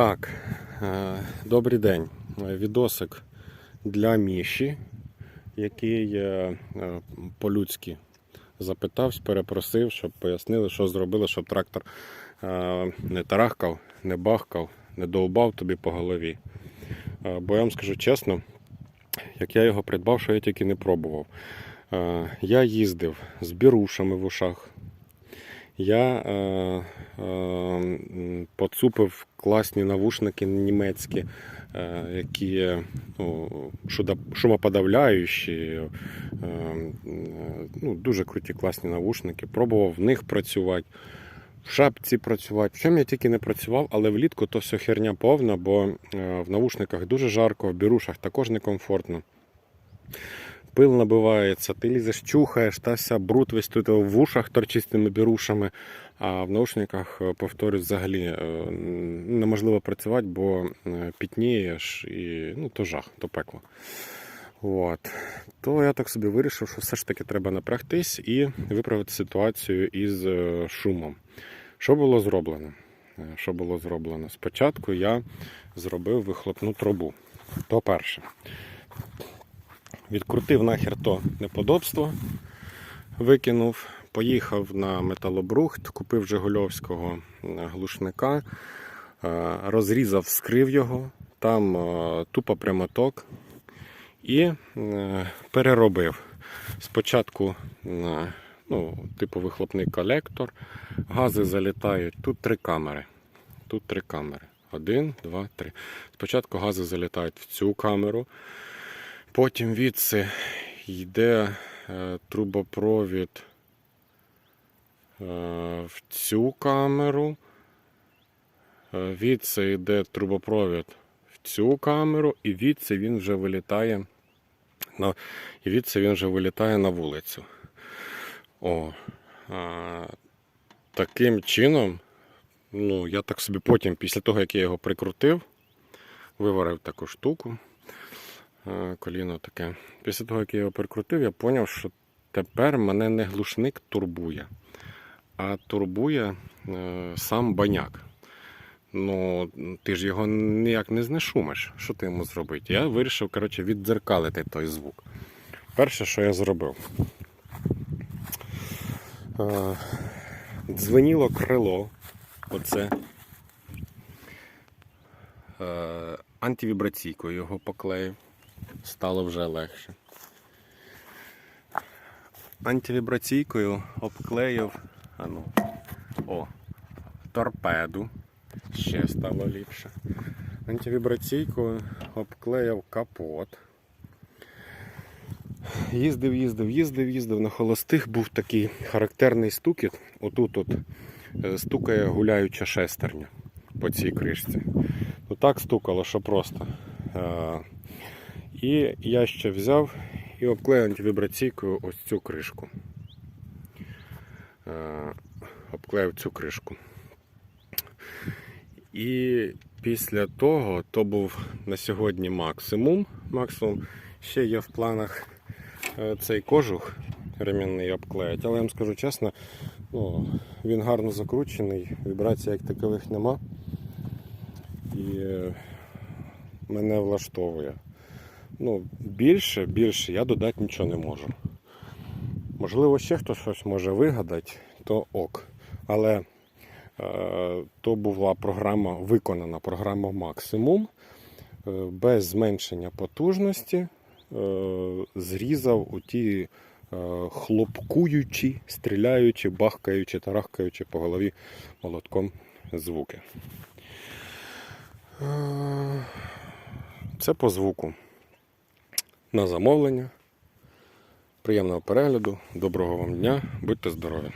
Так, е, добрий день. Відосик для Міші, який е, по-людськи запитався, перепросив, щоб пояснили, що зробили, щоб трактор е, не тарахкав, не бахкав, не довбав тобі по голові. Бо я вам скажу чесно, як я його придбав, що я тільки не пробував. Я їздив з бірушами в ушах. Я е, е, поцупив класні навушники німецькі, е, які ну, шумоподавляючі, е, е, ну, дуже круті класні навушники. Пробував в них працювати, в шапці працювати. В чому я тільки не працював, але влітку то все херня повна, бо е, в навушниках дуже жарко, в бірушах також некомфортно. Пил набивається, ти лізеш, чухаєш, та ся бруд весь тут в ушах торчить тими бірушами, а в наушниках, е, повторюсь, взагалі е, неможливо працювати, бо е, пітнієш і ну, то жах, то пекло. От. То я так собі вирішив, що все ж таки треба напрягтись і виправити ситуацію із шумом. Що було зроблено? Що було зроблено? Спочатку я зробив вихлопну трубу. То перше. Відкрутив нахер то неподобство, викинув, поїхав на металобрухт, купив Жигульовського е, глушника, е, розрізав, скрив його, там е, тупо прямоток і переробив. Спочатку ну, типу вихлопний колектор, гази залітають. Тут три камери. Тут три камери. Один, два, три. Спочатку гази залітають в цю камеру. Потім відси йде е, трубопровід е, в цю камеру. Е, Відси йде трубопровід в цю камеру, і відси він вже вилітає на, і відси він вже вилітає на вулицю. О, а, таким чином, ну, я так собі потім, після того, як я його прикрутив, виварив таку штуку коліно таке. Після того, як я його прикрутив, я зрозумів, що тепер мене не глушник турбує, а турбує е, сам баняк. Ну, ти ж його ніяк не знешумиш. Що ти йому зробити? Я вирішив, коротше, віддзеркалити той звук. Перше, що я зробив. Е, Дзвеніло крило. Оце. Е, Антивібраційкою його поклеїв. Стало вже легше. Антивібраційкою обклеїв а ну, о, торпеду. Ще стало ліпше. Антивібраційкою обклеїв капот. Їздив, їздив, їздив, їздив. На холостих був такий характерний стукіт. Отут от е, стукає гуляюча шестерня по цій кришці. Ну так стукало, що просто. І я ще взяв і обклеїв антивібраційкою ось цю кришку. Е, Обклеїв цю кришку. І після того то був на сьогодні максимум. Максимум ще є в планах е, цей кожух ремінний обклеїть. Але я вам скажу чесно, ну, він гарно закручений, вібрацій як такових нема. І е, мене влаштовує. Ну, більше, більше я додати нічого не можу. Можливо, ще хтось щось може вигадати, то ок. Але е, то була програма, виконана програма максимум, е, без зменшення потужності, е, зрізав у ті е, хлопкуючі, стріляючі, бахкаючі, тарахкаючі по голові молотком звуки. Е, Це по звуку. На замовлення. Приємного перегляду, доброго вам дня, будьте здорові!